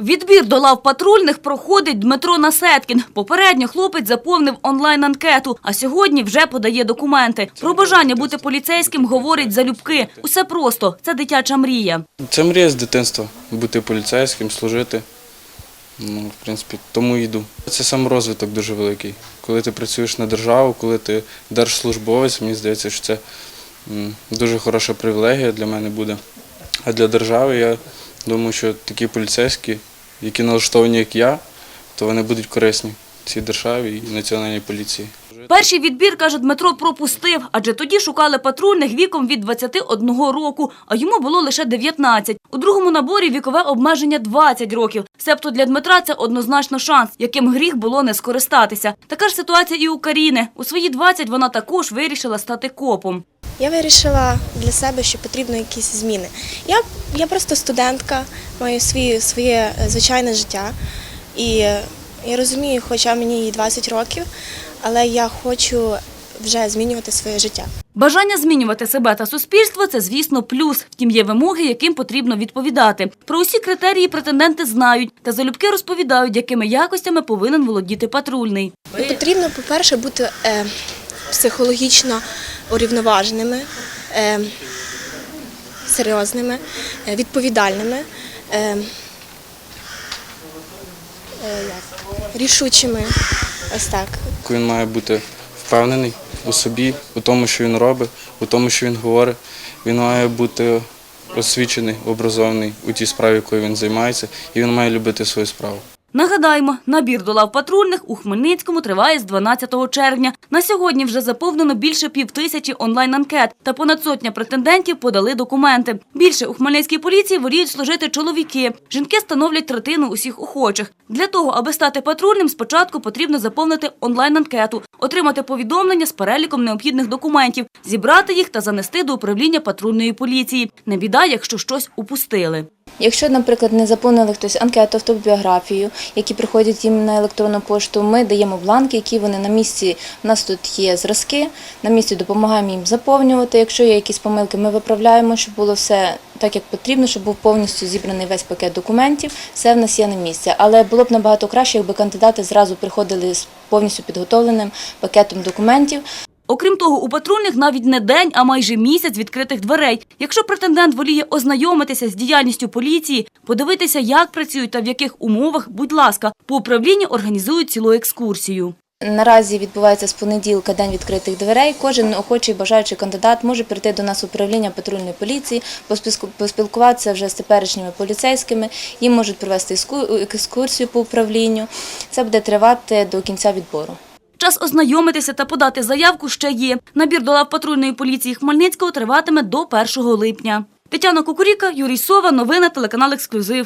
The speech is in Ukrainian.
Відбір до лав патрульних проходить Дмитро Насеткін. Попередньо хлопець заповнив онлайн-анкету, а сьогодні вже подає документи. Про бажання бути поліцейським говорить залюбки. Усе просто – це дитяча мрія. Це мрія з дитинства бути поліцейським, служити. Ну, в принципі, тому йду. Це саморозвиток дуже великий. Коли ти працюєш на державу, коли ти держслужбовець, мені здається, що це дуже хороша привілегія для мене буде. А для держави я думаю, що такі поліцейські, які налаштовані як я, то вони будуть корисні цій державі і національній поліції. Перший відбір, каже Дмитро, пропустив, адже тоді шукали патрульних віком від 21 року, а йому було лише 19. У другому наборі вікове обмеження 20 років. Себто для Дмитра це однозначно шанс, яким гріх було не скористатися. Така ж ситуація і у Каріни. У свої 20 вона також вирішила стати копом. Я вирішила для себе, що потрібно якісь зміни. Я, я просто студентка, маю свій, своє е, звичайне життя. І я розумію, хоча мені і 20 років, але я хочу вже змінювати своє життя. Бажання змінювати себе та суспільство – це, звісно, плюс. Втім, є вимоги, яким потрібно відповідати. Про усі критерії претенденти знають та залюбки розповідають, якими якостями повинен володіти патрульний. Потрібно, по-перше, бути е, психологічно урівноваженими, е, серйозними, е, відповідальними, е, рішучими. Ось так. Він має бути впевнений у собі, у тому, що він робить, у тому, що він говорить. Він має бути освічений, образований у тій справі, якою він займається, і він має любити свою справу. Нагадаємо, набір до лав патрульних у Хмельницькому триває з 12 червня. На сьогодні вже заповнено більше півтисячі онлайн-анкет та понад сотня претендентів подали документи. Більше у Хмельницькій поліції воліють служити чоловіки. Жінки становлять третину усіх охочих. Для того, аби стати патрульним, спочатку потрібно заповнити онлайн-анкету, отримати повідомлення з переліком необхідних документів, зібрати їх та занести до управління патрульної поліції. Не біда, якщо щось упустили. Якщо, наприклад, не заповнили хтось анкету, автобіографію, які приходять їм на електронну пошту, ми даємо бланки, які вони на місці. У нас тут є зразки, на місці допомагаємо їм заповнювати. Якщо є якісь помилки, ми виправляємо, щоб було все так, як потрібно, щоб був повністю зібраний весь пакет документів. Все в нас є на місці. Але було б набагато краще, якби кандидати зразу приходили з повністю підготовленим пакетом документів. Окрім того, у патрульних навіть не день, а майже місяць відкритих дверей. Якщо претендент воліє ознайомитися з діяльністю поліції, подивитися, як працюють та в яких умовах, будь ласка, по управлінні організують цілу екскурсію. Наразі відбувається з понеділка день відкритих дверей. Кожен охочий бажаючий кандидат може прийти до нас в управління патрульної поліції, поспілкуватися вже з теперішніми поліцейськими. Їм можуть провести екскурсію по управлінню. Це буде тривати до кінця відбору. Час ознайомитися та подати заявку ще є. Набір до лав патрульної поліції Хмельницького триватиме до 1 липня. Тетяна Кукуріка, Юрій Сова. Новини телеканал «Ексклюзив».